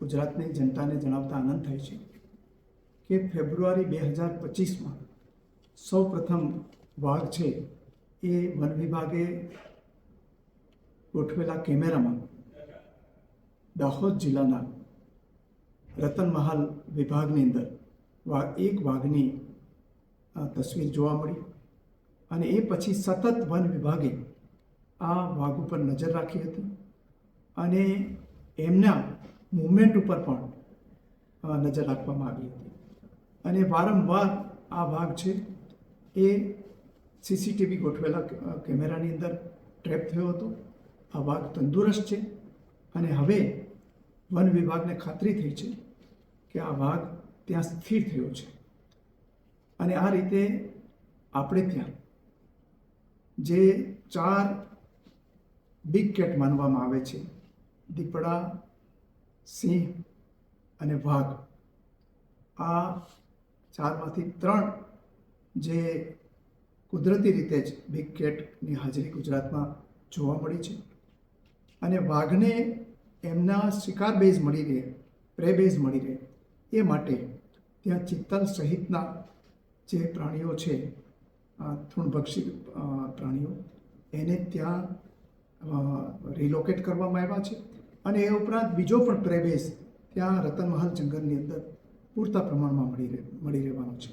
ગુજરાતની જનતાને જણાવતા આનંદ થાય છે કે ફેબ્રુઆરી બે હજાર પચીસમાં સૌ પ્રથમ વાઘ છે એ વન વિભાગે ગોઠવેલા કેમેરામાં દાહોદ જિલ્લાના રતનમહાલ વિભાગની અંદર એક વાઘની તસવીર જોવા મળી અને એ પછી સતત વન વિભાગે આ વાઘ ઉપર નજર રાખી હતી અને એમના મુવમેન્ટ ઉપર પણ નજર રાખવામાં આવી હતી. અને વારંવાર આ વાઘ છે એ સીસીટીવી ગોઠવેલા કેમેરાની અંદર ટ્રેપ થયો હતો. આ વાઘ તંદુરસ્ત છે અને હવે વન વિભાગને ખાતરી થઈ છે કે આ વાઘ ત્યાં સ્થિર થયો છે. અને આ રીતે આપણે ત્યાં જે ચાર બિગ કેટ માનવામાં આવે છે, દીપડા સિંહ અને વાઘ. આ ચારમાંથી ત્રણ જે કુદરતી રીતે જ બિગ કેટની હાજરી ગુજરાતમાં જોવા મળી છે. અને વાઘને એમના શિકાર બેઝ મળી રહે, પ્રે બેઝ મળી રહે, એ માટે ત્યાં ચિત્તલ સહિતના જે પ્રાણીઓ છે તૃણભક્ષી પ્રાણીઓ, એને ત્યાં રિલોકેટ કરવામાં આવ્યા છે. અને એ ઉપરાંત બીજો પણ પ્રવેશ ત્યાં રતનમહલ જંગલની અંદર પૂરતા પ્રમાણમાં મળી રહે મળી રહેવાનો છે.